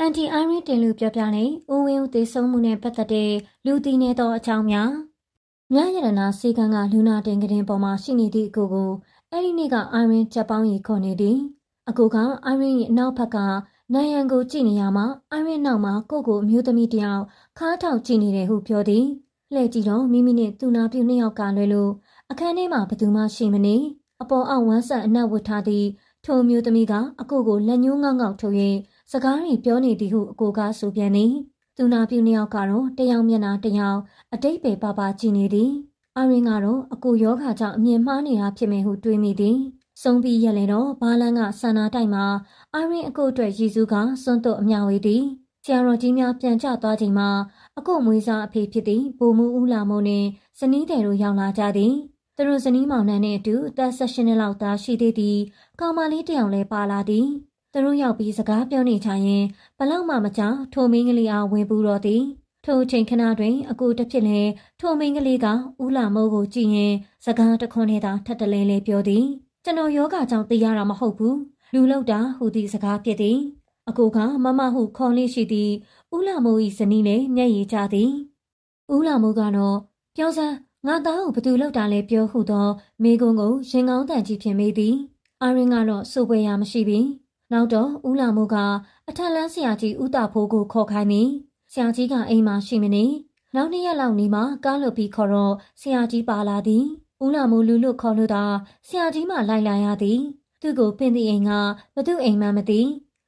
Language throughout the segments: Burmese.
အန်တီအိုင်းရီတင်လူပြောပြနေဦးဝင်းဦးသေဆုံးမှုနဲ့ပတ်သက်တဲ့လူသိနေသောအကြောင်းများမြရတနာစေကန်းကလူနာတင်ကတင်ပေါ်မှာရှိနေသည့်အကိုကိုအဲ့ဒီနေ့ကအိုင်းရီချက်ပေါင်းရီခေါ်နေသည်အကိုကအိုင်းရီရဲ့အနောက်ဘက်ကနိုင်ရန်ကိုကြည့်နေရမှာအိုင်းရီနောက်မှာကိုကိုအမျိုးသမီးတယောက်ခါးထောက်ကြည့်နေတယ်ဟုပြောသည်လှည့်ကြည့်တော့မိမိနဲ့သူနာပြုနှစ်ယောက်ကလွယ်လို့အခန်းထဲမှာဘယ်သူမှရှိမနေအပေါ်အောက်ဝမ်းဆက်အနက်ဝတ်ထားသည့်ထိုအမျိုးသမီးကအကိုကိုလက်ညှိုးငေါက်ငေါက်ထုတ်၍ စကားတွေပြောနေသည်ဟုအကိုကဆိုပြန်သည်သူနာပြုနှစ်ယောက်ကတော့တယောက်မျက်နှာတယောက်အတိတ်ပဲပါပါကြည့်နေသည်အရင်ကတော့အကိုယောဂါကြောင့်အမြင်မှားနေတာဖြစ်မယ်ဟုတွေးမိသည်ဆုံးပြီးရက်လေတော့ဘာလန်းကဆန္နာတိုက်မှာအရင်အကိုအတွက်ရည်စူးကစွန့်တော့အမြောက်ဝေးသည်ဆရာတော်ကြီးများပြန်ကျသွားချိန်မှာအကိုမွေးစားအဖေဖြစ်သည့်ဘိုလ်မူဦးလာမုံနှင့်ဇနီးတယ်တို့ရောက်လာကြသည်သူတို့ဇနီးမောင်နှံနှင့်အတူအသက်16နှစ်လောက်သားရှိသေးသည့်ကောင်မလေးတစ်ယောက်လည်းပါလာသည် သူတို့ရောက်ပြီးစကားပြောနေကြရင်ဘလောက်မှမကြောက်ထိုမင်းကလေးအားဝင်ပူတော့သည်ထိုချိန်ခဏတွင်အကိုတစ်ဖြစ်လဲထိုမင်းကလေးကဦးလာမိုးကိုကြည့်ရင်စကားတခွန်းနဲ့သာထပ်တလဲလဲပြောသည်ကျွန်တော်ယောဂကြောင့်သိရတာမဟုတ်ဘူးလူလောက်တာဟူသည့်စကားဖြစ်သည်အကိုကမမဟုခေါ်လေးရှိသည်ဦးလာမိုး၏ဇနီးလည်းမျက်ရည်ကျသည်ဦးလာမိုးကတော့ပြောစမ်းငါသားကိုဘသူလောက်တာလဲပြောဟုသောမိကုံကိုရင်ကောင်းတန်ကြီးဖြစ်မိသည်အာရင်ကတော့စိုးပွဲရမရှိပြီ နောက်တော့ဦးလာမိုးကအထက်လန်းဆရာကြီးဦးတာဖိုးကိုခေါ်ခိုင်းသည်ဆရာကြီးကအိမ်မှာရှိမနေနောက်နှစ်ရက်လောက်နေမှကားလွတ်ပြီးခေါ်တော့ဆရာကြီးပါလာသည်ဦးလာမိုးလူလွတ်ခေါ်လို့သာဆရာကြီးမှလိုက်လာရသည်သူ့ကိုပင်သည့်အိမ်ကဘသူအိမ်မှမသိ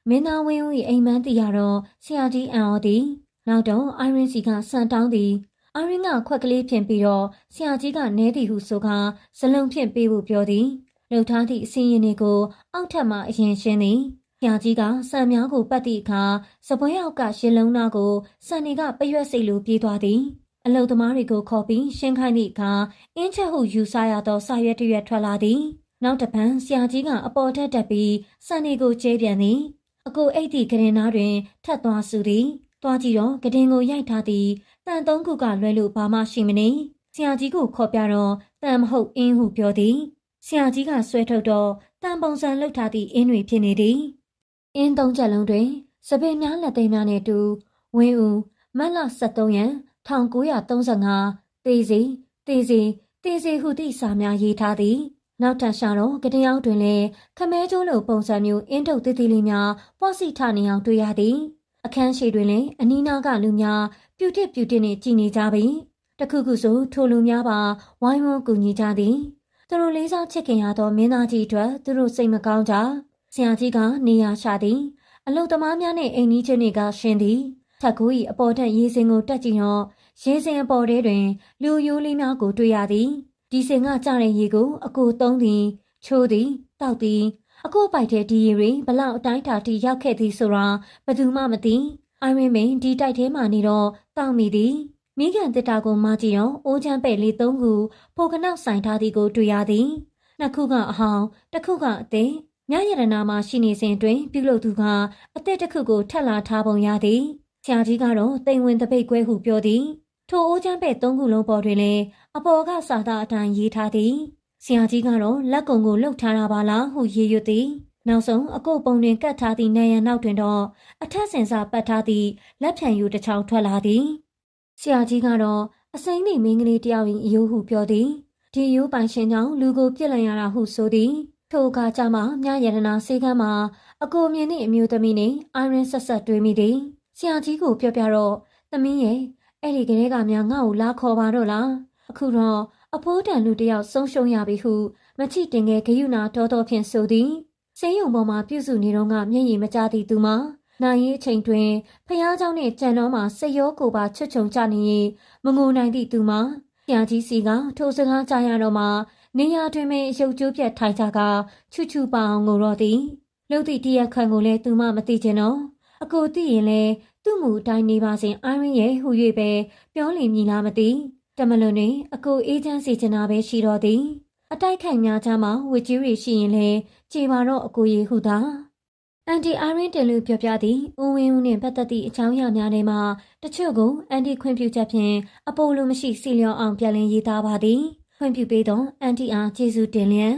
မင်းသားဝင်းဦး၏အိမ်မန်းသိရတော့ဆရာကြီးအံ့ဩသည်နောက်တော့အိုင်ရင်စီကဆန်တောင်းသည်အာရင်းကခွက်ကလေးဖြင့်ပြီးတော့ဆရာကြီးကနဲသည်ဟုဆိုကာဇလုံးဖြင့်ပေးဖို့ပြောသည် လှုပ်ထားသည့်အစင်းရင်တွေကို အောက်ထပ်မှအရင်ရှင်းသည်ဆရာကြီးကဆန်များကိုပတ်သည့်အခါစပွဲအောက်ကရှင်လုံးသားကိုဆန်တွေကပရွက်စိတ်လိုပြေးသွားသည်အလုသမားတွေကိုခေါ်ပြီးရှင်းခိုင်းသည့်အခါအင်းချက်ဟုယူဆရသောစာရွက်တရွက်ထွက်လာသည်နောက်တပံဆရာကြီးကအပေါ်ထက်တက်ပြီးဆန်တွေကိုကျဲပြန်သည်အကိုအိတ်သည့်ကရင်သားတွင်ထပ်သွားစုသည်သွားကြည့်တော့ကတင်ကိုရိုက်ထားသည်တန်သုံးခုကလွဲလို့ဘာမှရှိမနေဆရာကြီးကိုခေါ်ပြတော့တန်မဟုတ်အင်းဟုပြောသည် ဆရာကြီးကဆွဲထုတ်တော့တန်ပုံစံလှုပ်ထားသည့်အင်းတွေဖြစ်နေသည်အင်းသုံးချက်လုံးတွင်စပင်များလက်သိမ်းများနဲ့တူဝင်းဦးမတ်လ73ရန်1935တေးစီတေးစီတေးစီဟုသည့်စာများရေးထားသည်နောက်ထပ်ရှာတော့ကတင်အောင်တွင်လည်းခမဲကျိုးလိုပုံစံမျိုးအင်းထုတ်သေးသေးလေးများပေါ့စီထနေအောင်တွေ့ရသည်အခန်းရှိတွင်လည်းအနီးနားကလူများပြူတစ်ပြူတစ်နဲ့ကြည်နေကြပြီတခုခုဆိုထိုလူများပါဝိုင်းဝန်းကူညီကြသည် သူတို့လေးစားချစ်ခင်ရသောမင်းသားကြီးအတွက်သူတို့စိတ်မကောင်းကြဆရာကြီးကနေရာရှာသည်အလုသမားများနဲ့အိမ်နီးချင်းတွေကရှင်းသည်ထက်ကူ၏အပေါ်ထက်ရေစင်ကိုတက်ကြည့်တော့ရေစင်အပေါ်ထဲတွင် လူယိုးလေးများကိုတွေ့ရသည်ဒီစင်ကကြတဲ့ရေကိုအကိုသုံးသည်ချိုးသည်တောက်သည်အခုပိုက်တဲ့ဒီရီတွေဘလောက်အတိုင်းတာထိရောက်ခဲ့သည်ဆိုတာဘယ်သူမှမသိအိုင်ရင်မင်းဒီတိုက်ထဲမှာနေတော့တောက်မိသည် မိခင်တစ်တာကိုမကြည့်တော့အိုးချမ်းပဲ့လေးသုံးခုပိုကနောက်ဆိုင်ထားသည်ကိုတွေ့ရသည်နှစ်ခုကအဟောင်းတစ်ခုကအသေးမြရတနာမှာရှိနေစဉ်တွင်ပြုလုပ်သူကအသက်တစ်ခုကိုထက်လာထားပုံရသည်ဆရာကြီးကတော့တိမ်ဝင်တပိတ်ကွဲဟုပြောသည်ထိုအိုးချမ်းပဲ့သုံးခုလုံးပေါ်တွင်လည်းအပေါ်ကစာသားအတိုင်းရေးထားသည်ဆရာကြီးကတော့လက်ကုံကိုလှုပ်ထားတာပါလားဟုရေရွတ်သည်နောက်ဆုံးအကုတ်ပုံတွင်ကတ်ထားသည့်နိုင်ရန်နောက်တွင်တော့အထက်ဆင်စာပတ်ထားသည့်လက်ဖြံယူတစ်ချောင်းထွက်လာသည် ဆရာကြီးကတော့အစိမ့်နေမင်းကလေးတယောက်၏အယိုးဟုပြောသည်ဒီယိုးပိုင်ရှင်ကြောင့်လူကိုပြစ်လိုက်ရတာဟုဆိုသည်ထိုအခါကျမှမြရတနာစေကမ်းမှာအကိုမြင်သည့်အမျိုးသမီးနှင့်အိုင်ရင်ဆက်ဆက်တွေ့မိသည်ဆရာကြီးကိုပြောပြတော့သမီးရဲ့အဲ့ဒီကလေးကများငါ့ကိုလာခေါ်ပါတော့လားအခုတော့အဖိုးတန်လူတယောက်ဆုံးရှုံးရပြီဟုမချိတင်ငယ်ဂယုနာတော်တော်ဖြင့်ဆိုသည်ဆေးရုံပေါ်မှာပြုစုနေတော့ကမျက်ရည်မကျသည့်သူမှာ နိုင်ရင်အချိန်တွင်ဖះเจ้าနှင့်ကြံတော်မှာစရောကိုပါချွတ်ချုံကြနေရင်မငိုနိုင်သည့်သူမှာဆရာကြီးစီကထိုစကားကြားရတော့မှနေရာတွင်ပင်ရုပ်ကျိုးပြတ်ထိုင်ကြကချွချူပအောင်ငိုတော့သည်လှုပ်သည့်တရက်ခံကိုလည်းသူမမသိချင်တော့အကိုသိရင်လဲသူ့မူအတိုင်းနေပါစဉ်အိုင်းရင်းရဲ့ဟူ၍ပဲပြောလီမြည်လားမသိတမလွန်တွင်အကိုအေးချမ်းစီချင်တာပဲရှိတော့သည်အတိုက်ခိုက်များချမ်းမှာဝစ်ကြီးရီရှိရင်လဲကြည်ပါတော့အကိုရေဟုသာ အန်တီအာရင်တယ်လူပြောပြသည်ဦးဝင်းဦးနှင့်ပတ်သက်သည့်အကြောင်းအရာများထဲမှတချို့ကိုအန်တီခွင့်ပြုချက်ဖြင့်အပိုလိုမရှိစီလျော်အောင်ပြန်လည်ရေးသားပါသည်ခွင့်ပြုပေးသောအန်တီအားကျေးဇူးတင်လျက်